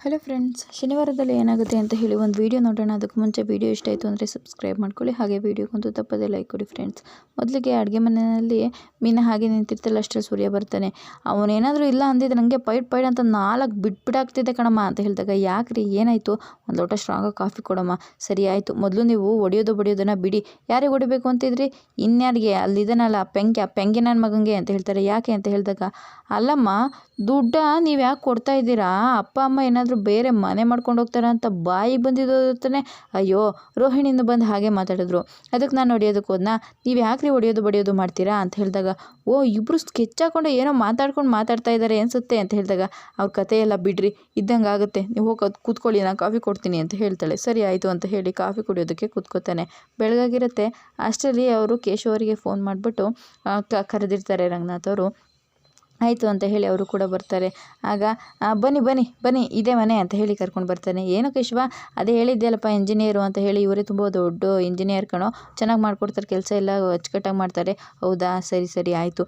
Hello friends, ಶನಿವಾರದಲ್ಲಿ ಏನಾಗುತ್ತೆ ಅಂತ ಹೇಳಿ ಒಂದು ವೀಡಿಯೋ ನೋಡೋಣ. ಅದಕ್ಕೆ ಮುಂಚೆ ವೀಡಿಯೋ ಇಷ್ಟ ಆಯಿತು ಅಂದರೆ ಸಬ್ಸ್ಕ್ರೈಬ್ ಮಾಡ್ಕೊಳ್ಳಿ. ಹಾಗೆ ವೀಡಿಯೋಗೊಂದು ತಪ್ಪದೇ ಲೈಕ್ ಕೊಡಿ ಫ್ರೆಂಡ್ಸ್ ಮೊದಲಿಗೆ ಅಡುಗೆ ಮನೆಯಲ್ಲಿ ಮೀನ ಹಾಗೆ ನಿಂತಿರ್ತಲ್ಲ ಅಷ್ಟೇ ಸೂರ್ಯ ಬರ್ತಾನೆ. ಅವನೇನಾದರೂ ಇಲ್ಲ ಅಂದಿದ್ರೆ ನನಗೆ ಪೈಡ್ ಪೈಡ್ ಅಂತ ನಾಲ್ಕು ಬಿಟ್ಬಿಡಾಗ್ತಿದ್ದೆ ಕಣಮ್ಮ ಅಂತ ಹೇಳಿದಾಗ ಯಾಕೆ ರೀ ಏನಾಯಿತು? ಒಂದು ಲೋಟ ಸ್ಟ್ರಾಂಗಾಗಿ ಕಾಫಿ ಕೊಡಮ್ಮ. ಸರಿ, ಆಯಿತು. ಮೊದಲು ನೀವು ಒಡೆಯೋದು ಬಡಿಯೋದನ್ನು ಬಿಡಿ. ಯಾರಿಗೆ ಹೊಡಿಬೇಕು ಅಂತಿದ್ರಿ? ಇನ್ಯಾರಿಗೆ? ಅಲ್ಲಿದ್ದಾನಲ್ಲ ಇದನ್ನಲ್ಲ ಪೆಂಗೆ ಪೆಂಗೆ ನನ್ನ ಮಗಂಗೆ ಅಂತ ಹೇಳ್ತಾರೆ. ಯಾಕೆ ಅಂತ ಹೇಳಿದಾಗ, ಅಲ್ಲಮ್ಮ, ದುಡ್ಡ ನೀವು ಯಾಕೆ ಕೊಡ್ತಾ ಇದ್ದೀರಾ? ಅಪ್ಪ, ಅಮ್ಮ ಏನಾದರೂ ಬೇರೆ ಮನೆ ಮಾಡ್ಕೊಂಡು ಹೋಗ್ತಾರ ಅಂತ ಬಾಯಿ ಬಂದಿದ್ದು ತಾನೆ ಅಯ್ಯೋ ರೋಹಿಣಿಯಿಂದ ಬಂದು ಹಾಗೆ ಮಾತಾಡಿದ್ರು. ಅದಕ್ಕೆ ನಾನು ಹೊಡಿಯೋದಕ್ಕೆ ಹೋದ್ನಾ? ನೀವು ಯಾಕ್ರಿ ಹೊಡಿಯೋದು ಬಡಿಯೋದು ಮಾಡ್ತೀರಾ? ಅಂತ ಹೇಳಿದಾಗ, ಓ ಇಬ್ಬರು ಸ್ಕೆಚ್ ಹಾಕೊಂಡು ಏನೋ ಮಾತಾಡ್ಕೊಂಡು ಮಾತಾಡ್ತಾ ಇದ್ದಾರೆ ಅನಿಸುತ್ತೆ ಅಂತ ಹೇಳಿದಾಗ, ಅವ್ರ ಕತೆ ಎಲ್ಲ ಬಿಡ್ರಿ, ಇದ್ದಂಗೆ ಆಗುತ್ತೆ. ನೀವು ಹೋಗಿ ಕೂತ್ಕೊಳ್ಳಿ, ನಾನು ಕಾಫಿ ಕೊಡ್ತೀನಿ ಅಂತ ಹೇಳ್ತಾಳೆ. ಸರಿ ಆಯಿತು ಅಂತ ಹೇಳಿ ಕಾಫಿ ಕುಡಿಯೋದಕ್ಕೆ ಕೂತ್ಕೋತಾನೆ. ಬೆಳಗಾಗಿರುತ್ತೆ. ಅಷ್ಟರಲ್ಲಿ ಅವರು ಕೇಶವರಿಗೆ ಫೋನ್ ಮಾಡಿಬಿಟ್ಟು ಕರೆದಿರ್ತಾರೆ ರಂಗನಾಥ್ ಅವರು. ಆಯಿತು ಅಂತ ಹೇಳಿ ಅವರು ಕೂಡ ಬರ್ತಾರೆ. ಆಗ ಬನ್ನಿ ಬನ್ನಿ ಬನ್ನಿ, ಇದೇ ಮನೆ ಅಂತ ಹೇಳಿ ಕರ್ಕೊಂಡು ಬರ್ತಾನೆ. ಏನು ಕೇಶವ, ಅದೇ ಹೇಳಿದ್ದೆಲ್ಲಪ್ಪ ಇಂಜಿನಿಯರು ಅಂತ ಹೇಳಿ ಇವರೇ ತುಂಬ ದೊಡ್ಡ ಇಂಜಿನಿಯರ್ ಕಣೋ. ಚೆನ್ನಾಗಿ ಮಾಡ್ಕೊಡ್ತಾರೆ, ಕೆಲಸ ಎಲ್ಲ ಅಚ್ಚುಕಟ್ಟಾಗಿ ಮಾಡ್ತಾರೆ. ಹೌದಾ? ಸರಿ ಸರಿ, ಆಯಿತು.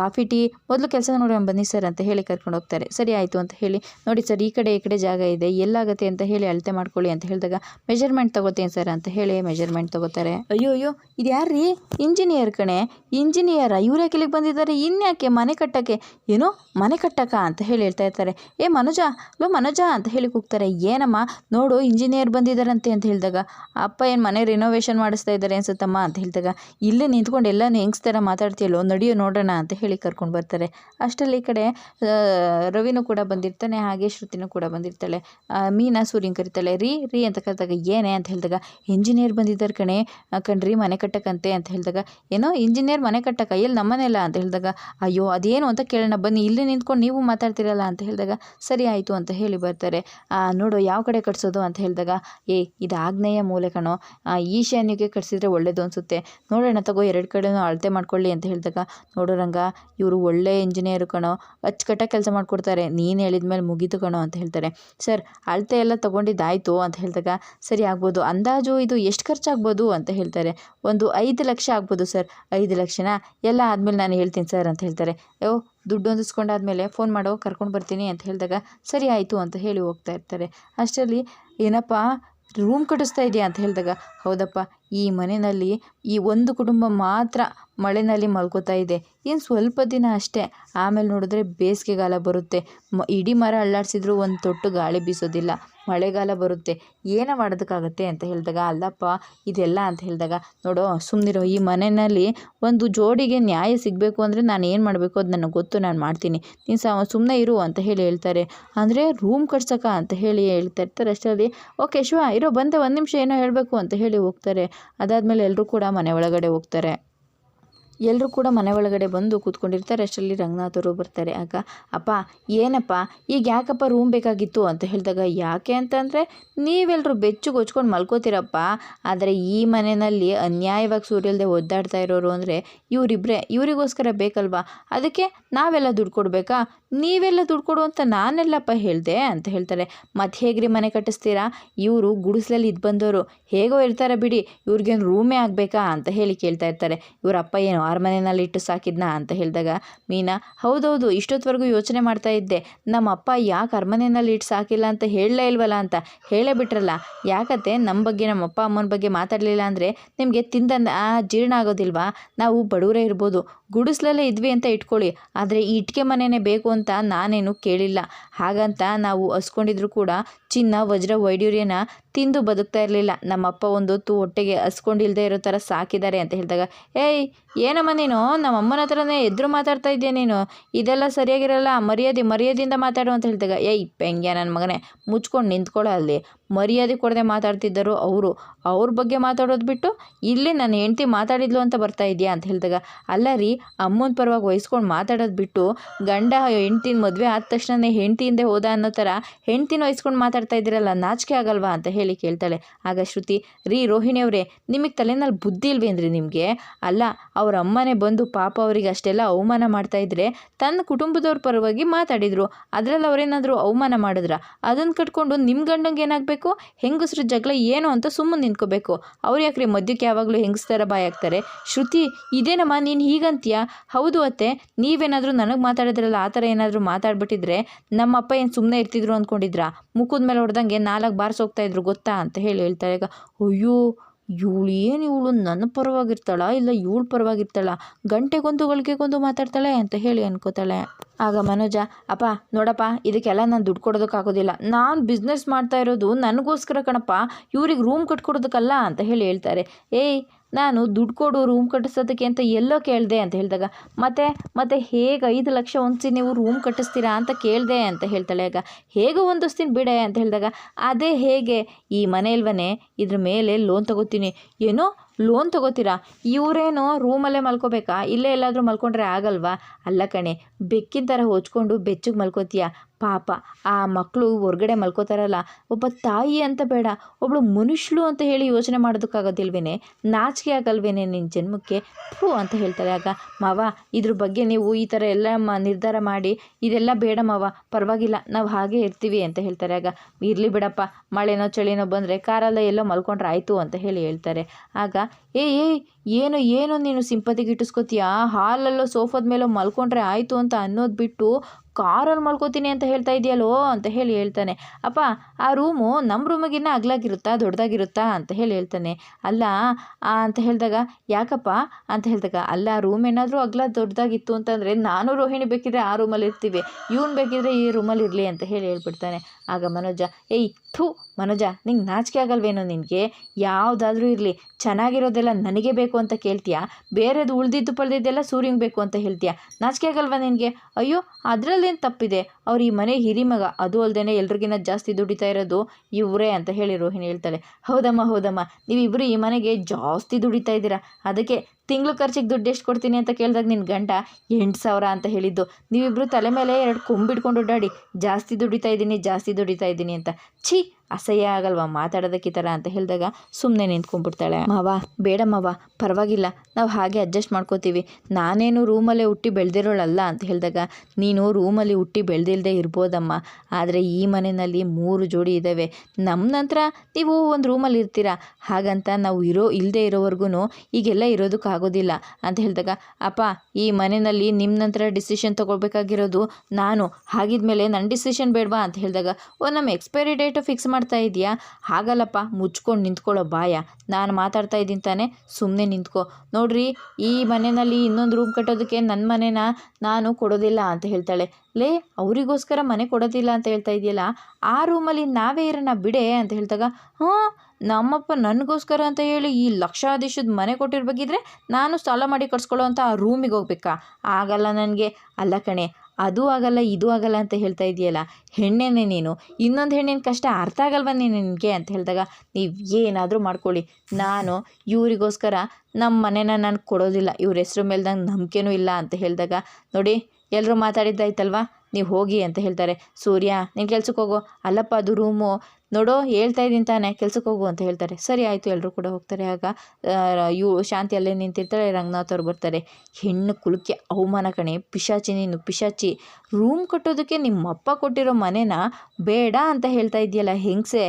ಕಾಫಿ, ಟೀ, ಮೊದಲು ಕೆಲಸ ನೋಡೋಣ, ಬನ್ನಿ ಸರ್ ಅಂತ ಹೇಳಿ ಕರ್ಕೊಂಡು ಹೋಗ್ತಾರೆ. ಸರಿ, ಆಯಿತು ಅಂತ ಹೇಳಿ, ನೋಡಿ ಸರ್, ಈ ಕಡೆ ಈ ಕಡೆ ಜಾಗ ಇದೆ, ಎಲ್ಲಾಗತ್ತೆ ಅಂತ ಹೇಳಿ ಅಳತೆ ಮಾಡ್ಕೊಳ್ಳಿ ಅಂತ ಹೇಳಿದಾಗ ಮೆಜರ್ಮೆಂಟ್ ತಗೋತೀನಿ ಸರ್? ಅಂತ ಹೇಳಿ ಮೆಜರ್ಮೆಂಟ್ ತಗೋತಾರೆ. ಅಯ್ಯೋ ಅಯ್ಯೋ ಇದು ಯಾರ್ರೀ ಇಂಜಿನಿಯರ್ ಕಣೆ ಇಂಜಿನಿಯರ ಇವರೇ ಕೆಲಿಗೆ ಬಂದಿದ್ದಾರೆ? ಇನ್ಯಾಕೆ? ಮನೆ ಕಟ್ಟಕ್ಕೆ? ಏನು ಮನೆ ಕಟ್ಟಕ ಅಂತ ಹೇಳಿ ಹೇಳ್ತಾ ಇರ್ತಾರೆ. ಏ ಮನುಜ, ಲೋ ಮನುಜ ಅಂತ ಹೇಳಿ ಕೂಗ್ತಾರೆ. ಏನಮ್ಮ, ನೋಡು ಇಂಜಿನಿಯರ್ ಬಂದಿದ್ದಾರಂತೆ ಅಂತ ಹೇಳಿದಾಗ, ಅಪ್ಪ ಏನು ಮನೆ ರಿನೋವೇಷನ್ ಮಾಡಿಸ್ತಾ ಇದ್ದಾರೆ ಅನ್ಸುತ್ತಮ್ಮ ಅಂತ ಹೇಳಿದಾಗ, ಇಲ್ಲೇ ನಿಂತ್ಕೊಂಡು ಎಲ್ಲ ಹೆಂಗ್ಸ್ ಥರ ಮಾತಾಡ್ತೀಯಲ್ಲೋ, ನಡಿಯೋ ನೋಡೋಣ ಅಂತ ಹೇಳಿ ಕರ್ಕೊಂಡು ಬರ್ತಾರೆ. ಅಷ್ಟರಲ್ಲಿ ಈ ಕಡೆ ರವಿನೂ ಕೂಡ ಬಂದಿರ್ತಾನೆ, ಹಾಗೆ ಶ್ರುತಿನೂ ಕೂಡ ಬಂದಿರ್ತಾಳೆ. ಮೀನಾ ಸೂರ್ಯನ್ ಕರಿತಾಳೆ, ರೀ ರೀ ಅಂತ ಕರೆದಾಗ, ಏನೇ ಅಂತ ಹೇಳಿದಾಗ, ಇಂಜಿನಿಯರ್ ಬಂದಿದ್ದಾರೆ ಕಣೆ ಕಣ್ರಿ ಮನೆ ಕಟ್ಟಕ್ಕಂತೆ ಅಂತ ಹೇಳಿದಾಗ, ಏನೋ ಇಂಜಿನಿಯರ್ ಮನೆ ಕಟ್ಟಕ್ಕ ಎಲ್ಲಿ ನಮ್ಮನೆಲ್ಲ ಅಂತ ಹೇಳಿದಾಗ, ಅಯ್ಯೋ, ಅದೇನು ಅಂತ ಕೇಳೋಣ, ಬನ್ನಿ, ಇಲ್ಲಿ ನಿಂತ್ಕೊಂಡು ನೀವು ಮಾತಾಡ್ತಿರಲ್ಲ ಅಂತ ಹೇಳಿದಾಗ, ಸರಿ ಆಯಿತು ಅಂತ ಹೇಳಿ ಬರ್ತಾರೆ. ನೋಡು, ಯಾವ ಕಡೆ ಕಟ್ಸೋದು? ಅಂತ ಹೇಳಿದಾಗ, ಏ, ಇದು ಆಗ್ನೇಯ ಮೂಲೆ ಕಣೋ. ಈಶಾನ್ಯಕ್ಕೆ ಕಟ್ಸಿದ್ರೆ ಒಳ್ಳೇದು ಅನಿಸುತ್ತೆ. ನೋಡೋಣ, ತಗೋ, ಎರಡು ಕಡೆನೂ ಅಳತೆ ಮಾಡ್ಕೊಳ್ಳಿ ಅಂತ ಹೇಳಿದಾಗ, ನೋಡು ರಂಗ, ಇವರು ಒಳ್ಳೆ ಇಂಜಿನಿಯರು ಕಣೋ. ಅಚ್ಚುಕಟ್ಟಾಗಿ ಕೆಲಸ ಮಾಡಿಕೊಡ್ತಾರೆ. ನೀನು ಹೇಳಿದ ಮೇಲೆ ಮುಗೀತು ಕಣೋ ಅಂತ ಹೇಳ್ತಾರೆ. ಸರ್, ಅಳತೆ ಎಲ್ಲ ತೊಗೊಂಡಿದ್ದಾಯಿತು ಅಂತ ಹೇಳಿದಾಗ, ಸರಿ, ಆಗ್ಬೋದು. ಅಂದಾಜು ಇದು ಎಷ್ಟು ಖರ್ಚಾಗ್ಬೋದು? ಅಂತ ಹೇಳ್ತಾರೆ. ಒಂದು ಐದು ಲಕ್ಷ ಆಗ್ಬೋದು, ಸರ್. ಐದು ಲಕ್ಷನಾ? ಎಲ್ಲ ಆದಮೇಲೆ ನಾನು ಹೇಳ್ತೀನಿ, ಸರ್ ಅಂತ ಹೇಳ್ತಾರೆ. ಯೋ ದುಡ್ಡು ಹೊಂದಿಸ್ಕೊಂಡಾದ್ಮೇಲೆ ಫೋನ್ ಮಾಡೋ, ಕರ್ಕೊಂಡು ಬರ್ತೀನಿ ಅಂತ ಹೇಳಿದಾಗ, ಸರಿ ಆಯಿತು ಅಂತ ಹೇಳಿ ಹೋಗ್ತಾ ಇರ್ತಾರೆ. ಅಷ್ಟರಲ್ಲಿ, ಏನಪ್ಪ ರೂಮ್ ಕಟ್ಟಿಸ್ತಾ ಇದೆಯಾ? ಅಂತ ಹೇಳಿದಾಗ, ಹೌದಪ್ಪ, ಈ ಮನೆಯಲ್ಲಿ ಈ ಒಂದು ಕುಟುಂಬ ಮಾತ್ರ ಮಳೆನಲ್ಲಿ ಮಲ್ಕೋತಾ ಇದೆ. ಏನು ಸ್ವಲ್ಪ ದಿನ ಅಷ್ಟೇ, ಆಮೇಲೆ ನೋಡಿದ್ರೆ ಬೇಸಿಗೆಗಾಲ ಬರುತ್ತೆ. ಮ, ಇಡೀ ಮರ ಅಲ್ಲಾಡಿಸಿದ್ರು ಒಂದು ತೊಟ್ಟು ಗಾಳಿ ಬೀಸೋದಿಲ್ಲ. ಮಳೆಗಾಲ ಬರುತ್ತೆ. ಏನೋ ಮಾಡೋದಕ್ಕಾಗತ್ತೆ ಅಂತ ಹೇಳಿದಾಗ, ಅಲ್ಲಪ್ಪ, ಇದೆಲ್ಲ ಅಂತ ಹೇಳಿದಾಗ, ನೋಡು ಸುಮ್ಮನಿರೋ ಈ ಮನೆಯಲ್ಲಿ ಒಂದು ಜೋಡಿಗೆ ನ್ಯಾಯ ಸಿಗಬೇಕು ಅಂದರೆ ನಾನು ಏನು ಮಾಡಬೇಕು ಅದು ನನಗೆ ಗೊತ್ತು, ನಾನು ಮಾಡ್ತೀನಿ. ನೀನು ಸ ಸುಮ್ಮನೆ ಇರು ಅಂತ ಹೇಳಿ ಹೇಳ್ತಾರೆ. ಅಂದರೆ ರೂಮ್ ಕಟ್ಸಕ್ಕ ಅಂತ ಹೇಳಿ ಹೇಳ್ತಾ ಇರ್ತಾರೆ ಅಷ್ಟರಲ್ಲಿ ಓಕೆ, ಶಿವ, ಇರೋ, ಬಂದೆ, ಒಂದು ನಿಮಿಷ ಏನೋ ಹೇಳಬೇಕು ಅಂತ ಹೇಳಿ ಹೋಗ್ತಾರೆ. ಅದಾದಮೇಲೆ ಎಲ್ಲರೂ ಕೂಡ ಮನೆ ಒಳಗಡೆ ಹೋಗ್ತಾರೆ. ಎಲ್ಲರೂ ಕೂಡ ಮನೆ ಒಳಗಡೆ ಬಂದು ಕೂತ್ಕೊಂಡಿರ್ತಾರೆ. ಅಷ್ಟರಲ್ಲಿ ರಂಗನಾಥರು ಬರ್ತಾರೆ. ಆಗ, ಅಪ್ಪ, ಏನಪ್ಪ? ಈಗ ಯಾಕಪ್ಪ ರೂಮ್ ಬೇಕಾಗಿತ್ತು? ಅಂತ ಹೇಳಿದಾಗ, ಯಾಕೆ ಅಂತಂದರೆ ನೀವೆಲ್ಲರೂ ಬೆಚ್ಚು ಗೊಚ್ಕೊಂಡು ಮಲ್ಕೋತೀರಪ್ಪ. ಆದರೆ ಈ ಮನೆಯಲ್ಲಿ ಅನ್ಯಾಯವಾಗಿ ಸೂರ್ಯಲ್ದೆ ಒದ್ದಾಡ್ತಾ ಇರೋರು ಅಂದರೆ ಇವರಿಬ್ಬರೇ ಇವರಿಗೋಸ್ಕರ ಬೇಕಲ್ವಾ? ಅದಕ್ಕೆ ನಾವೆಲ್ಲ ದುಡ್ಡು ಕೊಡಬೇಕಾ? ನೀವೆಲ್ಲ ದುಡ್ಡು ಕೊಡು ಅಂತ ನಾನೆಲ್ಲಪ್ಪ ಹೇಳಿದೆ ಅಂತ ಹೇಳ್ತಾರೆ. ಮತ್ತೆ ಹೇಗ್ರಿ ಮನೆ ಕಟ್ಟಿಸ್ತೀರಾ? ಇವರು ಗುಡಿಸ್ಲಲ್ಲಿ ಇದು ಬಂದವರು ಹೇಗೋ ಇರ್ತಾರೆ ಬಿಡಿ. ಇವ್ರಿಗೇನು ರೂಮೇ ಆಗಬೇಕಾ? ಅಂತ ಹೇಳಿ ಕೇಳ್ತಾ ಇರ್ತಾರೆ. ಇವರಪ್ಪ ಏನು ಅರಮನೆಯಲ್ಲಿ ಇಟ್ಟು ಸಾಕಿದ್ನಾ ಅಂತ ಹೇಳಿದಾಗ, ಮೀನಾ, ಹೌದೌದು, ಇಷ್ಟೊತ್ತವರೆಗೂ ಯೋಚನೆ ಮಾಡ್ತಾ ಇದ್ದೆ. ನಮ್ಮ ಅಪ್ಪ ಯಾಕೆ ಅರಮನೆಯಲ್ಲಿ ಇಟ್ಟು ಸಾಕಿಲ್ಲ ಅಂತ ಹೇಳಲೇ ಇಲ್ವಲ್ಲ ಅಂತ ಹೇಳೇ ಬಿಟ್ರಲ್ಲ. ಯಾಕತ್ತೆ ನಮ್ಮ ಬಗ್ಗೆ ನಮ್ಮ ಅಪ್ಪ ಅಮ್ಮನ ಬಗ್ಗೆ ಮಾತಾಡಲಿಲ್ಲ ಅಂದರೆ ನಿಮಗೆ ತಿಂದ ಜೀರ್ಣ ಆಗೋದಿಲ್ವಾ? ನಾವು ಬಡವರೇ ಇರ್ಬೋದು. ಗುಡಿಸ್ಲಲ್ಲೇ ಇದ್ವಿ ಅಂತ ಇಟ್ಕೊಳ್ಳಿ. ಆದರೆ ಈ ಇಟ್ಟಿಗೆ ಮನೆಯೇ ಬೇಕು ಅಂತ ನಾನೇನು ಕೇಳಿಲ್ಲ. ಹಾಗಂತ ನಾವು ಹಸ್ಕೊಂಡಿದ್ರು ಕೂಡ ಚಿನ್ನ, ವಜ್ರ, ವೈಡೂರ್ಯನ ತಿಂದು ಬದುಕ್ತಾ ಇರಲಿಲ್ಲ. ನಮ್ಮಪ್ಪ ಒಂದೊತ್ತು ಹೊಟ್ಟೆಗೆ ಹಸ್ಕೊಂಡಿಲ್ದೇ ಇರೋ ಥರ ಸಾಕಿದ್ದಾರೆ ಅಂತ ಹೇಳಿದಾಗ, ಏಯ್, ಏನಮ್ಮ ನೀನು? ನಮ್ಮ ಅಮ್ಮನ ಹತ್ರನೇ ಎದುರು ಮಾತಾಡ್ತಾ ಇದೆಯಾ ನೀನು? ಇದೆಲ್ಲ ಸರಿಯಾಗಿರಲ್ಲ, ಮರ್ಯಾದೆ, ಮರ್ಯಾದೆಯಿಂದ ಮಾತಾಡು ಅಂತ ಹೇಳಿದಾಗ, ಏಯ್ ಪೆಂಗ್ಯ ನನ್ನ ಮಗನೇ? ಮುಚ್ಕೊಂಡು ನಿಂತ್ಕೊಳ್ಳೋ ಅಲ್ಲಿ. ಮರ್ಯಾದೆ ಕೊಡದೆ ಮಾತಾಡ್ತಿದ್ದರು ಅವರು. ಅವ್ರ ಬಗ್ಗೆ ಮಾತಾಡೋದು ಬಿಟ್ಟು, ಇಲ್ಲಿ ನನ್ನ ಹೆಂಡ್ತಿ ಮಾತಾಡಿದ್ಲು ಅಂತ ಬರ್ತಾ ಇದೆಯಾ ಅಂತ ಹೇಳಿದಾಗ, ಅಲ್ಲ ರೀ, ಅಮ್ಮನ ಪರವಾಗಿ ವಹಿಸ್ಕೊಂಡು ಮಾತಾಡೋದು ಬಿಟ್ಟು ಗಂಡ ಹೆಂಡ್ತಿನ ಮದುವೆ ಆದ ತಕ್ಷಣನೇ ಹೆಂಡ್ತಿಯಿಂದ ಹೋದ ಅನ್ನೋ ಥರ ಹೆಂಡ್ತಿನ ವಹಿಸ್ಕೊಂಡು ಮಾತಾಡ್ತಾ ಇದ್ದೀರಲ್ಲ, ನಾಚಿಕೆ ಆಗಲ್ವಾ ಅಂತ ಹೇಳಿ ಕೇಳ್ತಾಳೆ. ಆಗ ಶ್ರುತಿ, ರೀ ರೋಹಿಣಿ ಅವರೇ, ನಿಮಗೆ ತಲೆನಲ್ಲಿ ಬುದ್ಧಿ ಇಲ್ವೇನ್ರಿ ನಿಮಗೆ? ಅಲ್ಲ, ಅವ್ರ ಅಮ್ಮನೇ ಬಂದು ಪಾಪ ಅವರಿಗೆ ಅಷ್ಟೆಲ್ಲ ಅವಮಾನ ಮಾಡ್ತಾ ಇದ್ರೆ ತನ್ನ ಕುಟುಂಬದವ್ರ ಪರವಾಗಿ ಮಾತಾಡಿದ್ರು. ಅದರಲ್ಲಿ ಅವರೇನಾದರೂ ಅವಮಾನ ಮಾಡಿದ್ರ? ಅದನ್ನು ಕಟ್ಕೊಂಡು ನಿಮ್ಮ ಗಂಡಂಗೆ ಏನಾಗಬೇಕು? ಹೆಂಗಸ್ರ ಜಗಳ ಏನು ಅಂತ ಸುಮ್ಮನೆ ನಿಂತ್ಕೋಬೇಕು ಅವ್ರು ಯಾಕ್ರಿ ಮದ್ಯಕ್ಕೆ ಯಾವಾಗಲೂ ಹೆಂಗಸ್ತಾರ ಬಾಯ್ ಆಗ್ತಾರೆ ಶ್ರುತಿ, ಇದೇನಮ್ಮ, ನೀನು ಹೀಗಂತೀಯ? ಹೌದು ಅತ್ತೆ, ನೀವೇನಾದರೂ ನನಗೆ ಮಾತಾಡಿದ್ರಲ್ಲ, ಆ ಥರ ಏನಾದರೂ ಮಾತಾಡ್ಬಿಟ್ಟಿದ್ರೆ ನಮ್ಮ ಅಪ್ಪ ಏನು ಸುಮ್ಮನೆ ಇರ್ತಿದ್ರು ಅಂದ್ಕೊಂಡಿದ್ರಾ? ಮುಖದ ಮೇಲೆ ಹೊಡೆದಂಗೆ ನಾಲ್ಕು ಬಾರ್ಸ್ ಹೋಗ್ತಾ ಇದ್ರು, ಗೊತ್ತಾ? ಅಂತ ಹೇಳಿ ಹೇಳ್ತಾರೆ. ಈಗ, ಅಯ್ಯೋ ಇವಳು ಏನು ಇವಳು? ನನ್ನ ಪರವಾಗಿರ್ತಾಳ? ಇಲ್ಲ ಇವಳು ಪರವಾಗಿರ್ತಾಳ? ಗಂಟೆಗೊಂದು ಗಳಿಗೆಗೊಂದು ಮಾತಾಡ್ತಾಳೆ ಅಂತ ಹೇಳಿ ಅನ್ಕೋತಾಳೆ. ಆಗ ಮನೋಜ, ಅಪ್ಪ, ನೋಡಪ್ಪ, ಇದಕ್ಕೆಲ್ಲ ನಾನು ದುಡ್ಡು ಕೊಡೋದಕ್ಕಾಗೋದಿಲ್ಲ. ನಾನು ಬಿಸ್ನೆಸ್ ಮಾಡ್ತಾ ಇರೋದು ನನಗೋಸ್ಕರ ಕಣಪ್ಪ. ಇವ್ರಿಗೆ ರೂಮ್ ಕಟ್ಕೊಡೋದಕ್ಕಲ್ಲ? ಅಂತ ಹೇಳಿ ಹೇಳ್ತಾರೆ. ಏಯ್ ನಾನು ದುಡ್ಡು ಕೊಡು ರೂಮ್ ಕಟ್ಟಿಸೋದಕ್ಕೆ ಅಂತ ಎಲ್ಲೋ ಕೇಳಿದೆ ಅಂತ ಹೇಳಿದಾಗ, ಮತ್ತೆ ಮತ್ತೆ ಹೇಗೆ ಐದು ಲಕ್ಷ ಹೊಂದಿಸಿ ನೀವು ರೂಮ್ ಕಟ್ಟಿಸ್ತೀರಾ ಅಂತ ಕೇಳಿದೆ ಅಂತ ಹೇಳ್ತಾಳೆ ಆಗ. ಹೇಗೆ ಹೊಂದಿಸ್ತೀನಿ ಬಿಡೆ? ಅಂತ ಹೇಳಿದಾಗ, ಅದೇ ಹೇಗೆ? ಈ ಮನೆಯಲ್ವನೇ ಇದ್ರ ಮೇಲೆ ಲೋನ್ ತಗೋತೀನಿ. ಏನೋ? ಲೋನ್ ತಗೋತೀರಾ? ಇವರೇನೋ ರೂಮಲ್ಲೇ ಮಲ್ಕೋಬೇಕಾ? ಇಲ್ಲೇ ಎಲ್ಲಾದರೂ ಮಲ್ಕೊಂಡ್ರೆ ಆಗಲ್ವಾ? ಅಲ್ಲ ಕಣೆ, ಬೆಕ್ಕಿನ ಥರ ಹೊಚ್ಕೊಂಡು ಬೆಚ್ಚಗೆ ಮಲ್ಕೋತೀಯ? ಪಾಪ, ಆ ಮಕ್ಕಳು ಹೊರ್ಗಡೆ ಮಲ್ಕೋತಾರಲ್ಲ, ಒಬ್ಬ ತಾಯಿ ಅಂತ ಬೇಡ ಒಬ್ಬಳು ಮನುಷ್ಯಳು ಅಂತ ಹೇಳಿ ಯೋಚನೆ ಮಾಡೋದಕ್ಕಾಗೋದಿಲ್ವೇ ನಾಚಿಕೆ ಆಗಲ್ವೇನೆ ನಿನ್ನ ಜನ್ಮಕ್ಕೆ? ಥೂ ಅಂತ ಹೇಳ್ತಾರೆ. ಆಗ ಮಾವ, ಇದ್ರ ಬಗ್ಗೆ ನೀವು ಈ ಥರ ಎಲ್ಲ ಮ, ನಿರ್ಧಾರ ಮಾಡಿ, ಇದೆಲ್ಲ ಬೇಡ ಮಾವ, ಪರವಾಗಿಲ್ಲ, ನಾವು ಹಾಗೆ ಇರ್ತೀವಿ ಅಂತ ಹೇಳ್ತಾರೆ. ಆಗ ಇರಲಿ ಬಿಡಪ್ಪ, ಮಳೆನೋ ಚಳಿನೋ ಬಂದರೆ ಕಾರಲ್ಲ ಎಲ್ಲೋ ಮಲ್ಕೊಂಡ್ರೆ ಆಯಿತು ಅಂತ ಹೇಳಿ ಹೇಳ್ತಾರೆ. ಆಗ, ಏ ಏ, ಏನು ಏನು ನೀನು ಸಿಂಪತಿಗೆ ಇಟ್ಟಿಸ್ಕೋತೀಯಾ? ಹಾಲಲ್ಲೋ ಸೋಫಾದ ಮೇಲೋ ಮಲ್ಕೊಂಡ್ರೆ ಆಯಿತು ಅಂತ ಅನ್ನೋದು ಬಿಟ್ಟು ಕಾರಲ್ಲಿ ಮಲ್ಕೋತೀನಿ ಅಂತ ಹೇಳ್ತಾ ಇದೆಯಲ್ಲೋ ಅಂತ ಹೇಳಿ ಹೇಳ್ತಾನೆ. ಅಪ್ಪ, ಆ ರೂಮು ನಮ್ಮ ರೂಮಿಗಿನ್ನ ಅಗ್ಲಾಗಿರುತ್ತಾ ದೊಡ್ಡದಾಗಿರುತ್ತಾ ಅಂತ ಹೇಳಿ ಹೇಳ್ತಾನೆ. ಅಲ್ಲ ಅಂತ ಹೇಳಿದಾಗ, ಯಾಕಪ್ಪ? ಅಂತ ಹೇಳಿದಾಗ, ಅಲ್ಲ ರೂಮ್ ಏನಾದರೂ ಅಗ್ಲ ದೊಡ್ಡದಾಗಿತ್ತು ಅಂತಂದರೆ ನಾನು ರೋಹಿಣಿ ಬೇಕಿದ್ರೆ ಆ ರೂಮಲ್ಲಿ ಇರ್ತೀವಿ ಇವ್ನು ಬೇಕಿದ್ರೆ ಈ ರೂಮಲ್ಲಿ ಇರಲಿ ಅಂತ ಹೇಳಿ ಹೇಳ್ಬಿಡ್ತಾನೆ. ಆಗ ಮನೋಜ, ಏಯ್ ಥೂ, ಮನೋಜ, ನಿಂಗೆ ನಾಚಿಕೆ ಆಗಲ್ವೇನೋ ನಿನಗೆ? ಯಾವುದಾದ್ರೂ ಇರಲಿ, ಚೆನ್ನಾಗಿರೋದೆಲ್ಲ ನನಗೆ ಬೇಕು ಅಂತ ಕೇಳ್ತೀಯಾ? ಬೇರೆದು ಉಳಿದಿದ್ದು ಪಳ್ದಿದ್ದೆಲ್ಲ ಸೂರ್ಯಂಗೆ ಬೇಕು ಅಂತ ಹೇಳ್ತೀಯಾ? ನಾಚಿಕೆ ಆಗಲ್ವಾ ನಿನಗೆ? ಅಯ್ಯೋ, ಅದರಲ್ಲೇನು ತಪ್ಪಿದೆ? ಅವ್ರು ಈ ಮನೆ ಹಿರಿಮಗ ಅದು ಅಲ್ಲದೆ ಎಲ್ರಿಗಿನ್ನ ಜಾಸ್ತಿ ದುಡಿತಾ ಇರೋದು ಇವರೇ ಅಂತ ಹೇಳಿ ರೋಹಿಣಿ ಹೇಳ್ತಾಳೆ. ಹೌದಮ್ಮ ಹೌದಮ್ಮ ನೀವಿಬ್ಬರು ಈ ಮನೆಗೆ ಜಾಸ್ತಿ ದುಡಿತಾ ಇದ್ದೀರಾ? ಅದಕ್ಕೆ ತಿಂಗಳು ಖರ್ಚಿಗೆ ದುಡ್ಡು ಎಷ್ಟು ಕೊಡ್ತೀನಿ ಅಂತ ಕೇಳಿದಾಗ ನಿನ್ನ ಗಂಡ, ಎಂಟು ಸಾವಿರ ಅಂತ ಹೇಳಿದ್ದು. ನೀವಿಬ್ಬರು ತಲೆ ಮೇಲೆ ಎರಡು ಕೊಂಬಿಟ್ಕೊಂಡು ಓಡಾಡಿ ಜಾಸ್ತಿ ದುಡಿತಾ ಇದ್ದೀನಿ ಜಾಸ್ತಿ ದುಡಿತಾ ಇದ್ದೀನಿ ಅಂತ. ಛೀ ಅಸಹ್ಯ ಆಗಲ್ವಾ ಮಾತಾಡೋದಕ್ಕೆ ಈ ಥರ ಅಂತ ಹೇಳಿದಾಗ ಸುಮ್ಮನೆ ನಿಂತ್ಕೊಂಡ್ಬಿಡ್ತಾಳೆ. ಮಾವ, ಬೇಡ ಮಾವ, ಪರವಾಗಿಲ್ಲ, ನಾವು ಹಾಗೆ ಅಡ್ಜಸ್ಟ್ ಮಾಡ್ಕೋತೀವಿ. ನಾನೇನು ರೂಮಲ್ಲೇ ಹುಟ್ಟಿ ಬೆಳೆದಿರೋಳಲ್ಲ ಅಂತ ಹೇಳಿದಾಗ, ನೀನು ರೂಮಲ್ಲಿ ಹುಟ್ಟಿ ಬೆಳೆದಿಲ್ಲದೆ ಇರ್ಬೋದಮ್ಮ. ಆದರೆ ಈ ಮನೆಯಲ್ಲಿ ಮೂರು ಜೋಡಿ ಇದ್ದಾವೆ ನಮ್ಮ ನಂತರ ನೀವು ಒಂದು ರೂಮಲ್ಲಿ ಇರ್ತೀರಾ? ಹಾಗಂತ ನಾವು ಇರೋ ಇಲ್ಲದೆ ಇರೋವರೆಗೂ ಈಗೆಲ್ಲ ಇರೋದಕ್ಕಾಗೋದಿಲ್ಲ ಅಂತ ಹೇಳಿದಾಗ, ಅಪ್ಪ, ಈ ಮನೆಯಲ್ಲಿ ನಿಮ್ಮ ನಂತರ ಡಿಸಿಷನ್ ತೊಗೊಳ್ಬೇಕಾಗಿರೋದು ನಾನು. ಹಾಗಿದ್ಮೇಲೆ ನನ್ನ ಡಿಸಿಷನ್ ಬೇಡವಾ? ಅಂತ ಹೇಳಿದಾಗ, ಓ ನಮ್ಮ ಎಕ್ಸ್ಪೈರಿ ಡೇಟು ಫಿಕ್ಸ್ ಮಾಡ್ತಾ ಇದೆಯಾ ಹಾಗಲ್ಲಪ್ಪ, ಮುಚ್ಕೊಂಡು ನಿಂತ್ಕೊಳ್ಳೋ ಬಾಯ. ನಾನು ಮಾತಾಡ್ತಾ ಇದ್ದೀನಿ ತಾನೇ ಸುಮ್ಮನೆ ನಿಂತ್ಕೊ. ನೋಡ್ರಿ, ಈ ಮನೆಯಲ್ಲಿ ಇನ್ನೊಂದು ರೂಮ್ ಕಟ್ಟೋದಕ್ಕೆ ನನ್ನ ಮನೆನ ನಾನು ಕೊಡೋದಿಲ್ಲ ಅಂತ ಹೇಳ್ತಾಳೆ. ಲೇ, ಅವರಿಗೋಸ್ಕರ ಮನೆ ಕೊಡೋದಿಲ್ಲ ಅಂತ ಹೇಳ್ತಾ ಇದೆಯಲ್ಲ ಆ ರೂಮಲ್ಲಿ ನಾವೇ ಇರೋಣ ಬಿಡೆ ಅಂತ ಹೇಳ್ತಾಗ, ಹ್ಞೂ, ನಮ್ಮಪ್ಪ ನನಗೋಸ್ಕರ ಅಂತ ಹೇಳಿ ಈ ಲಕ್ಷಾಧೀಶದ ಮನೆ ಕೊಟ್ಟಿರ್ಬೇಕಿದ್ರೆ ನಾನು ಸಾಲ ಮಾಡಿ ಕಟ್ಸ್ಕೊಳ್ಳೋ ಅಂತ ಆ ರೂಮಿಗೆ ಹೋಗ್ಬೇಕಾ? ಆಗಲ್ಲ ನನಗೆ. ಅಲ್ಲ ಕಣೆ ಅದು ಆಗಲ್ಲ, ಇದು ಆಗಲ್ಲ ಅಂತ ಹೇಳ್ತಾ ಇದೆಯಲ್ಲ? ಹೆಣ್ಣೇನೆ ನೀನು. ಇನ್ನೊಂದು ಹೆಣ್ಣಿನ ಕಷ್ಟ ಅರ್ಥ ಆಗಲ್ವ ನಿನಗೆ ಅಂತ ಹೇಳಿದಾಗ, ನೀವು ಏನಾದರೂ ಮಾಡ್ಕೊಳ್ಳಿ. ನಾನು ಇವರಿಗೋಸ್ಕರ ನಮ್ಮ ಮನೇನ ನಾನು ಕೊಡೋದಿಲ್ಲ. ಇವ್ರ ಹೆಸ್ರು ಮೇಲ್ದಂಗೆ ನಂಬಿಕೆನೂ ಇಲ್ಲ ಅಂತ ಹೇಳಿದಾಗ, ನೋಡಿ ಎಲ್ಲರೂ ಮಾತಾಡಿದ್ದಾಯ್ತಲ್ವ? ನೀವು ಹೋಗಿ ಅಂತ ಹೇಳ್ತಾರೆ. ಸೂರ್ಯ ನಿನ್ನ ಕೆಲ್ಸಕ್ಕೆ ಹೋಗೋ. ಅಲ್ಲಪ್ಪ, ಅದು ರೂಮು ನೋಡೋ ಹೇಳ್ತಾ ಇದ್ದೀನಿ ತಾನೇ, ಕೆಲ್ಸಕ್ಕೆ ಹೋಗು ಅಂತ ಹೇಳ್ತಾರೆ. ಸರಿ ಆಯಿತು ಎಲ್ಲರೂ ಕೂಡ ಹೋಗ್ತಾರೆ. ಆಗ ಇವು ಶಾಂತಿ ಅಲ್ಲೇ ನಿಂತಿರ್ತಾರೆ, ರಂಗನಾಥ್ ಅವ್ರು ಬರ್ತಾರೆ. ಹೆಣ್ಣು ಕುಲಕ್ಕೆ ಅವಮಾನ ಕಣೆ, ಪಿಶಾಚಿ ನೀನು, ಪಿಶಾಚಿ. ರೂಮ್ ಕಟ್ಟೋದಕ್ಕೆ ನಿಮ್ಮ ಅಪ್ಪ ಕೊಟ್ಟಿರೋ ಮನೇನ ಬೇಡ ಅಂತ ಹೇಳ್ತಾ ಇದೆಯಲ್ಲ ಹೆಂಗಸೆ?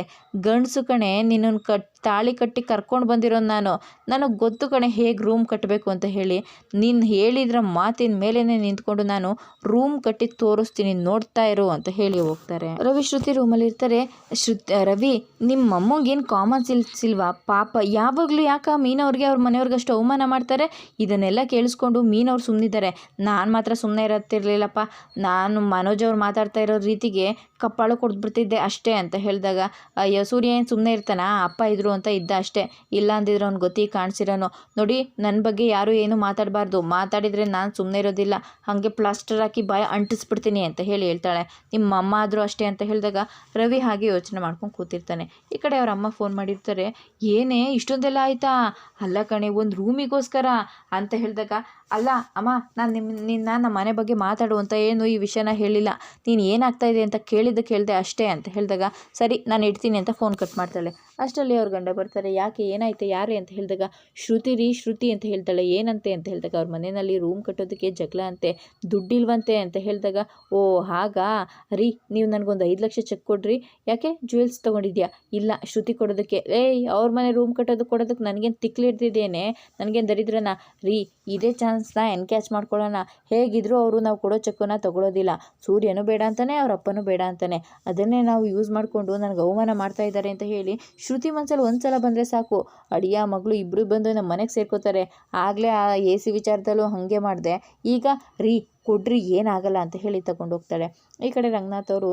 ಗಂಡಸು ಕಣೆ ನಿನ್ನನ್ನು ಕಟ್, ತಾಳಿ ಕಟ್ಟಿ ಕರ್ಕೊಂಡು ಬಂದಿರೋದು ನಾನು. ನನಗೆ ಗೊತ್ತು ಕಣೆ ಹೇಗೆ ರೂಮ್ ಕಟ್ಟಬೇಕು ಅಂತ ಹೇಳಿ. ನೀನು ಹೇಳಿದ್ರ ಮಾತಿನ ಮೇಲೇ ನಿಂತ್ಕೊಂಡು ನಾನು ರೂಮ್ ಕಟ್ಟಿ ತೋರಿಸ್ತೀನಿ, ನೋಡ್ತಾ ಇರು ಅಂತ ಹೇಳಿ ಹೋಗ್ತಾರೆ. ರವಿ, ಶ್ರುತಿ ರೂಮಲ್ಲಿ ಇರ್ತಾರೆ ಶ್ರುತಿ ರವಿ ನಿಮ್ಮ ಅಮ್ಮಗೇನು ಕಾಮನ್ ಸಿಲ್ಸ್ ಇಲ್ವಾ? ಪಾಪ, ಯಾವಾಗಲೂ ಯಾಕೆ ಮೀನವ್ರಿಗೆ ಅವ್ರ ಮನೆಯವ್ರಿಗೆ ಅಷ್ಟು ಅವಮಾನ ಮಾಡ್ತಾರೆ? ಇದನ್ನೆಲ್ಲ ಕೇಳಿಸ್ಕೊಂಡು ಮೀನವ್ರು ಸುಮ್ಮನಿದ್ದಾರೆ ನಾನು ಮಾತ್ರ ಸುಮ್ಮನೆ ಇರತ್ತಿರಲಿಲ್ಲಪ್ಪ. ನಾನು ಮನೋಜ್ ಅವ್ರು ಮಾತಾಡ್ತಾ ಇರೋ ರೀತಿಗೆ ಕಪ್ಪಾಳು ಕೊಡ್ಬಿಡ್ತಿದ್ದೆ ಅಷ್ಟೇ ಅಂತ ಹೇಳಿದಾಗ, ಅಯ್ಯೋ, ಸೂರ್ಯ ಏನು ಸುಮ್ಮನೆ ಇರ್ತಾನಾ? ಅಪ್ಪ ಇದ್ರು ಅಂತ ಇದ್ದ ಅಷ್ಟೇ. ಇಲ್ಲ ಅಂದಿದ್ರೆ ಅವ್ನು ಗೊತ್ತಿ ಕಾಣಿಸಿರೋನು. ನೋಡಿ ನನ್ನ ಬಗ್ಗೆ ಯಾರೂ ಏನು ಮಾತಾಡಬಾರ್ದು. ಮಾತಾಡಿದರೆ ನಾನು ಸುಮ್ಮನೆ ಇರೋದಿಲ್ಲ. ಹಾಗೆ ಪ್ಲಾಸ್ಟರ್ ಹಾಕಿ ಬಾಯ ಅಂಟಿಸ್ಬಿಡ್ತೀನಿ ಅಂತ ಹೇಳಿ ಹೇಳ್ತಾಳೆ. ನಿಮ್ಮ ಅಮ್ಮ ಆದರೂ ಅಷ್ಟೇ ಅಂತ ಹೇಳಿದಾಗ ರವಿ ಹಾಗೆ ಯೋಚನೆ ಮಾಡ್ಕೊಂಡು ಕೂತಿರ್ತಾನೆ. ಈ ಕಡೆ ಅವ್ರ ಅಮ್ಮ ಫೋನ್ ಮಾಡಿರ್ತಾರೆ, ಏನೇ, ಇಷ್ಟೊಂದೆಲ್ಲ ಆಯಿತಾ? ಅಲ್ಲ ಕಣೆ, ಒಂದು ರೂಮಿಗೋಸ್ಕರ ಅಂತ ಹೇಳಿದಾಗ, ಅಲ್ಲ, ಅಮ್ಮ, ನಾನು ನಿಮ್ಮ ನಿನ್ನ ನಮ್ಮ ಮನೆ ಬಗ್ಗೆ ಮಾತಾಡುವಂತ ಏನು ಈ ವಿಷಯನ ಹೇಳಿಲ್ಲ. ನೀನು ಏನಾಗ್ತಾ ಇದೆ ಅಂತ ಕೇಳಿದ್ದಕ್ಕೆ ಹೇಳಿದೆ ಅಷ್ಟೇ ಅಂತ ಹೇಳಿದಾಗ, ಸರಿ, ನಾನು ಇಡ್ತೀನಿ ಅಂತ ಫೋನ್ ಕಟ್ ಮಾಡ್ತಾಳೆ. ಅಷ್ಟರಲ್ಲಿ ಅವ್ರ ಗಂಡ ಬರ್ತಾರೆ, ಯಾಕೆ, ಏನಾಯ್ತು, ಯಾರೇ? ಅಂತ ಹೇಳಿದಾಗ, ಶ್ರುತಿ ರೀ, ಶ್ರುತಿ ಅಂತ ಹೇಳ್ತಾಳೆ. ಏನಂತೆ? ಅಂತ ಹೇಳಿದಾಗ, ಅವ್ರ ಮನೆಯಲ್ಲಿ ರೂಮ್ ಕಟ್ಟೋದಕ್ಕೆ ಜಗಳ ಅಂತೆ, ದುಡ್ಡಿಲ್ವಂತೆ ಅಂತ ಹೇಳಿದಾಗ, ಓ, ಹಾಗಾ? ರೀ, ನೀವು ನನಗೊಂದು ಐದು ಲಕ್ಷ ಚೆಕ್ ಕೊಡ್ರಿ. ಯಾಕೆ ಜ್ಯುವೆಲ್ಸ್ ಕೆಲಸ ತೊಗೊಂಡಿದ್ಯಾ? ಇಲ್ಲ, ಶ್ರುತಿ ಕೊಡೋದಕ್ಕೆ. ಏಯ್, ಅವ್ರ ಮನೆ ರೂಮ್ ಕಟ್ಟೋದು ಕೊಡೋದಕ್ಕೆ ನನಗೇನು ತಿಕ್ಲಿಡ್ತಿದ್ದೇನೆ ನನಗೇನು ದರಿದ್ರನ? ರೀ, ಇದೇ ಚಾನ್ಸ್ನ ಎನ್ಕ್ಯಾಚ್ ಮಾಡ್ಕೊಳ್ಳೋಣ. ಹೇಗಿದ್ರು ಅವರು ನಾವು ಕೊಡೋ ಚಕ್ಕನ್ನ ತಗೊಳ್ಳೋದಿಲ್ಲ ಸೂರ್ಯನೂ ಬೇಡ ಅಂತಾನೆ, ಅವ್ರ ಅಪ್ಪನೂ ಬೇಡ ಅಂತಾನೆ. ಅದನ್ನೇ ನಾವು ಯೂಸ್ ಮಾಡಿಕೊಂಡು ನನಗೆ ಅವಮಾನ ಮಾಡ್ತಾ ಇದ್ದಾರೆ ಅಂತ ಹೇಳಿ ಶ್ರುತಿ ಮನ್ಸಲ್ಲಿ ಒಂದು ಸಲ ಬಂದರೆ ಸಾಕು. ಅಡಿಯ, ಮಗಳು ಇಬ್ಬರು ಬಂದು ನಮ್ಮ ಮನೆಗೆ ಸೇರ್ಕೋತಾರೆ. ಆಗಲೇ ಆ ಎ ಸಿ ವಿಚಾರದಲ್ಲೂ ಹಾಗೆ ಮಾಡಿದೆ. ಈಗ ರೀ, ಕೊಡ್ರಿ ಏನಾಗಲ್ಲ ಅಂತ ಹೇಳಿ ತಗೊಂಡು ಹೋಗ್ತಾಳೆ ಈ ಕಡೆ ರಂಗನಾಥ್ ಅವರು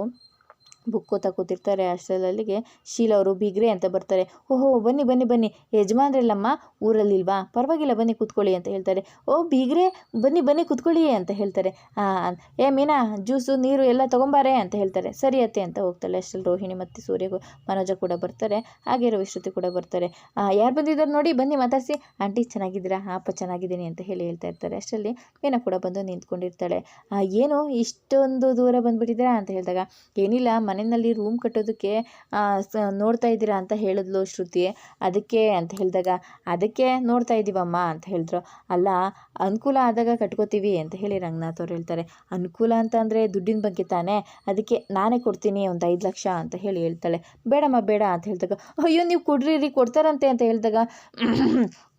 ಬುಕ್ ಓದ್ತಾ ಕೂತಿರ್ತಾರೆ ಹಾಸ್ಟೆಲಲ್ಲಿಗೆ ಶೀಲ ಅವರು, ಬಿಗ್ರೆ ಅಂತ ಬರ್ತಾರೆ. ಓಹೋ, ಬನ್ನಿ ಬನ್ನಿ ಬನ್ನಿ. ಯಜಮಾನ್ರಲ್ಲಮ್ಮ ಊರಲ್ಲಿಲ್ವಾ? ಪರವಾಗಿಲ್ಲ, ಬನ್ನಿ ಕೂತ್ಕೊಳ್ಳಿ ಅಂತ ಹೇಳ್ತಾರೆ. ಓ, ಬೀಗ್ರೆ, ಬನ್ನಿ ಬನ್ನಿ ಕೂತ್ಕೊಳ್ಳಿ ಅಂತ ಹೇಳ್ತಾರೆ. ಏ, ಮೀನಾ, ಜ್ಯೂಸು, ನೀರು ಎಲ್ಲ ತೊಗೊಂಬಾರೆ ಅಂತ ಹೇಳ್ತಾರೆ. ಸರಿ ಅತ್ತೆ ಅಂತ ಹೋಗ್ತಾಳೆ ಅಷ್ಟಲ್ಲಿ ರೋಹಿಣಿ ಮತ್ತು ಸೂರ್ಯ ಮನೋಜ ಕೂಡ ಬರ್ತಾರೆ. ಹಾಗೆ ರವಿಶ್ರುತಿ ಕೂಡ ಬರ್ತಾರೆ. ಯಾರು ಬಂದಿದ್ದಾರೆ ನೋಡಿ, ಬನ್ನಿ ಮಾತಾಡಿಸಿ. ಆಂಟಿ, ಚೆನ್ನಾಗಿದ್ದೀರಾ? ಅಪ್ಪ, ಚೆನ್ನಾಗಿದ್ದೀನಿ ಅಂತ ಹೇಳಿ ಹೇಳ್ತಾ ಇರ್ತಾರೆ. ಅಷ್ಟರಲ್ಲಿ ಮೀನಾ ಕೂಡ ಬಂದು ನಿಂತ್ಕೊಂಡಿರ್ತಾಳೆ. ಏನು, ಇಷ್ಟೊಂದು ದೂರ ಬಂದುಬಿಟ್ಟಿದ್ದೀರಾ? ಅಂತ ಹೇಳಿದಾಗ, ಏನಿಲ್ಲ ಮನೆಯಲ್ಲಿ ರೂಮ್ ಕಟ್ಟೋದಕ್ಕೆ ನೋಡ್ತಾ ಇದ್ದೀರಾ ಅಂತ ಹೇಳಿದ್ಲು ಶ್ರುತಿ. ಅದಕ್ಕೆ ಅಂತ ಹೇಳಿದಾಗ, ಅದಕ್ಕೆ ನೋಡ್ತಾ ಇದ್ದೀವಮ್ಮ ಅಂತ ಹೇಳಿದ್ರು. ಅಲ್ಲ, ಅನುಕೂಲ ಆದಾಗ ಕಟ್ಕೋತೀವಿ ಅಂತ ಹೇಳಿ ರಂಗನಾಥ್ ಅವ್ರು ಹೇಳ್ತಾರೆ. ಅನುಕೂಲ ಅಂತ ಅಂದರೆ ದುಡ್ಡಿನ ಬಗ್ಗೆ ತಾನೇ? ಅದಕ್ಕೆ ನಾನೇ ಕೊಡ್ತೀನಿ ಒಂದು ಐದು ಲಕ್ಷ ಅಂತ ಹೇಳಿ ಹೇಳ್ತಾಳೆ. ಬೇಡಮ್ಮ, ಬೇಡ ಅಂತ ಹೇಳಿದಾಗ, ಅಯ್ಯೋ, ನೀವು ಕೊಡ್ರಿ ರೀ, ಕೊಡ್ತಾರಂತೆ ಅಂತ ಹೇಳಿದಾಗ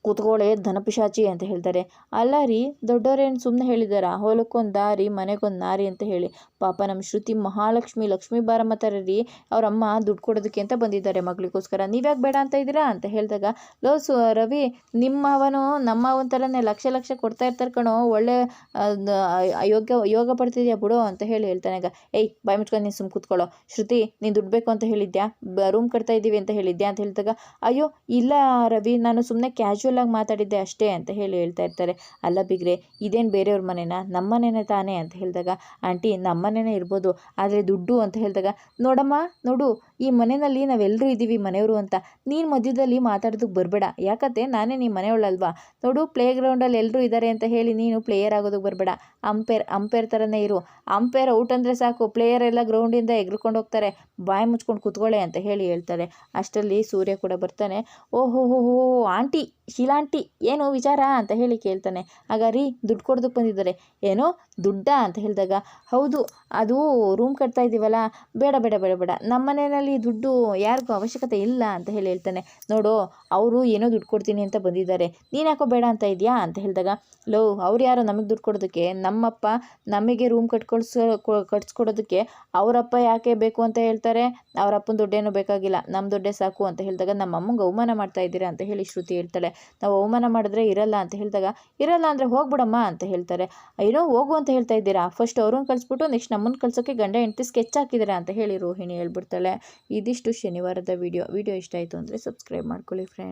ಕೂತ್ಕೊಳ್ಳೆ, ಧನಪಿಶಾಚಿ ಅಂತ ಹೇಳ್ತಾರೆ. ಅಲ್ಲ ರೀ ದೊಡ್ಡವರೇನು ಸುಮ್ಮನೆ ಹೇಳಿದಾರ? ಹೊಲಕ್ಕೊಂದು ದಾರಿ, ಮನೆಗೊಂದು ನಾರಿ ಅಂತ ಹೇಳಿ. ಪಾಪ ನಮ್ಮ ಶ್ರುತಿ ಮಹಾಲಕ್ಷ್ಮಿ, ಲಕ್ಷ್ಮೀ ಬಾರಮ್ಮ ರೀ ಅವರಮ್ಮ ದುಡ್ಡು ಕೊಡೋದಕ್ಕೆ ಅಂತ ಬಂದಿದ್ದಾರೆ ಮಗಳಿಗೋಸ್ಕರ. ನೀವ್ಯಾಕೆ ಬೇಡ ಅಂತ ಇದ್ದೀರಾ? ಅಂತ ಹೇಳಿದಾಗ, ಲೋ ಸು, ರವಿ ನಿಮ್ಮ ಅವನು ನಮ್ಮ ಅವನ ಥರನೇ ಲಕ್ಷ ಲಕ್ಷ ಕೊಡ್ತಾ ಇರ್ತಾರೆ ಕಣೋ, ಒಳ್ಳೆ ಯೋಗ ಯೋಗ ಪಡ್ತಿದ್ಯಾ ಬಿಡು ಅಂತ ಹೇಳಿ ಹೇಳ್ತಾನೆ ಏಯ್, ಬಾಯ್ ಮುಚ್ಕೊಂಡು ನೀನು ಸುಮ್ಮ ಕೂತ್ಕೊಳ್ಳೋ. ಶ್ರುತಿ, ನೀನು ದುಡ್ಡು ಬೇಕು ಅಂತ ಹೇಳಿದ್ಯಾ? ರೂಮ್ ಕಟ್ತಾ ಇದ್ದೀವಿ ಅಂತ ಹೇಳಿದ್ಯಾ? ಅಂತ ಹೇಳಿದಾಗ, ಅಯ್ಯೋ, ಇಲ್ಲ ರವಿ, ನಾನು ಸುಮ್ಮನೆ ಕ್ಯಾಶುವಲ್ ಆಗಿ ಮಾತಾಡಿದ್ದೆ ಅಷ್ಟೇ ಅಂತ ಹೇಳಿ ಹೇಳ್ತಾ ಇರ್ತಾರೆ. ಅಲ್ಲ ಬಿಗ್ರೆ, ಇದೇನು ಬೇರೆಯವ್ರ ಮನೆನಾ? ನಮ್ಮ ಮನೆನೇ ತಾನೇ ಅಂತ ಹೇಳಿದಾಗ, ಆಂಟಿ, ನಮ್ಮ ಮನೆನೇ ಇರ್ಬೋದು. ಆದರೆ ದುಡ್ಡು ಅಂತ ಹೇಳಿದಾಗ, ನೋಡಮ್ಮ, ನೋಡು, ಈ ಮನೆಯಲ್ಲಿ ನಾವೆಲ್ಲರೂ ಇದ್ದೀವಿ, ಮನೆಯವರು ಅಂತ. ನೀನು ಮಧ್ಯದಲ್ಲಿ ಮಾತಾಡೋದಕ್ಕೆ ಬರಬೇಡ. ಯಾಕತ್ತೆ ನಾನೇ ನಿಮ್ಮ ಮನೆಯವಳಲ್ವಾ ನೋಡು ಪ್ಲೇ ಗ್ರೌಂಡಲ್ಲಿ ಎಲ್ಲರೂ ಇದ್ದಾರೆ ಅಂತ ಹೇಳಿ ನೀನು ಪ್ಲೇಯರ್ ಆಗೋದಕ್ಕೆ ಬರಬೇಡ. ಅಂಪೇರ್ ಅಂಪೇರ್ ಥರನೇ ಇರು. ಅಂಪೇರ್ ಔಟ್ ಅಂದರೆ ಸಾಕು. ಪ್ಲೇಯರ್ ಎಲ್ಲ ಗ್ರೌಂಡಿಂದ ಎಗ್ರಿಕೊಂಡು ಹೋಗ್ತಾರೆ. ಬಾಯಿ ಮುಚ್ಕೊಂಡು ಕೂತ್ಕೊಳ್ಳೆ ಅಂತ ಹೇಳಿ ಹೇಳ್ತಾರೆ. ಅಷ್ಟರಲ್ಲಿ ಸೂರ್ಯ ಕೂಡ ಬರ್ತಾನೆ. ಓಹೋ ಹೋ ಹೋ ಆಂಟಿ ಶೀಲಾಂಟಿ ಏನು ವಿಚಾರ ಅಂತ ಹೇಳಿ ಕೇಳ್ತಾನೆ. ಆಗ ರೀ ದುಡ್ಡು ಕೊಡೋದಕ್ಕೆ ಬಂದಿದ್ದಾರೆ. ಏನು ದುಡ್ಡಾ ಅಂತ ಹೇಳಿದಾಗ, ಹೌದು, ಅದು ರೂಮ್ ಕಟ್ತಾ ಇದ್ದೀವಲ್ಲ, ಬೇಡ ಬೇಡ ಬೇಡ ಬೇಡ. ನಮ್ಮ ಮನೆಯಲ್ಲಿ ದುಡ್ಡು ಯಾರಿಗೂ ಅವಶ್ಯಕತೆ ಇಲ್ಲ ಅಂತ ಹೇಳಿ ಹೇಳ್ತಾನೆ. ನೋಡು, ಅವರು ಏನೋ ದುಡ್ಡು ಕೊಡ್ತೀನಿ ಅಂತ ಬಂದಿದ್ದಾರೆ. ನೀನು ಯಾಕೋ ಬೇಡ ಅಂತ ಇದೆಯಾ ಅಂತ ಹೇಳಿದಾಗ, ಲೋ, ಅವ್ರು ಯಾರೋ ನಮಗೆ ದುಡ್ಡು ಕೊಡೋದಕ್ಕೆ, ನಮ್ಮಪ್ಪ ನಮಗೆ ರೂಮ್ ಕಟ್ಕೊಳ್ಸೋ ಕಟ್ಸ್ಕೊಡೋದಕ್ಕೆ ಅವರಪ್ಪ ಯಾಕೆ ಬೇಕು ಅಂತ ಹೇಳ್ತಾರೆ. ಅವರಪ್ಪನ ದುಡ್ಡೇನು ಬೇಕಾಗಿಲ್ಲ. ನಮ್ಮ ದುಡ್ಡೇ ಸಾಕು ಅಂತ ಹೇಳಿದಾಗ, ನಮ್ಮ ಅಮ್ಮಂಗೆ ಅವಮಾನ ಮಾಡ್ತಾ ಇದ್ದೀರಾ ಅಂತ ಹೇಳಿ ಶ್ರುತಿ ಹೇಳ್ತಾಳೆ. ನಾವು ಅವಮಾನ ಮಾಡಿದ್ರೆ ಇರಲ್ಲ ಅಂತ ಹೇಳಿದಾಗ, ಇರಲ್ಲ ಅಂದರೆ ಹೋಗ್ಬಿಡಮ್ಮ ಅಂತ ಹೇಳ್ತಾರೆ. ಏನೋ ಹೋಗು ಅಂತ ಹೇಳ್ತಾ ಇದ್ದೀರಾ? ಫಸ್ಟ್ ಅವ್ರನ್ನ ಕಳಿಸ್ಬಿಟ್ಟು ನೆಕ್ಸ್ಟ್ ನಮ್ಮನ್ನ ಕಳ್ಸೋಕ್ಕೆ ಗಂಡ ಹೆಂಡತಿ ಸ್ಕೆಚ್ ಹಾಕಿದ್ದೀರಾ ಅಂತ ಹೇಳಿ ರೋಹಿಣಿ ಹೇಳ್ಬಿಡ್ತಾಳೆ. ಇದಿಷ್ಟು ಶನಿವಾರದ ವಿಡಿಯೋ ವಿಡಿಯೋ ಇಷ್ಟ ಆಯಿತು ಅಂದರೆ ಸಬ್ಸ್ಕ್ರೈಬ್ ಮಾಡ್ಕೊಳ್ಳಿ ಫ್ರೆಂಡ್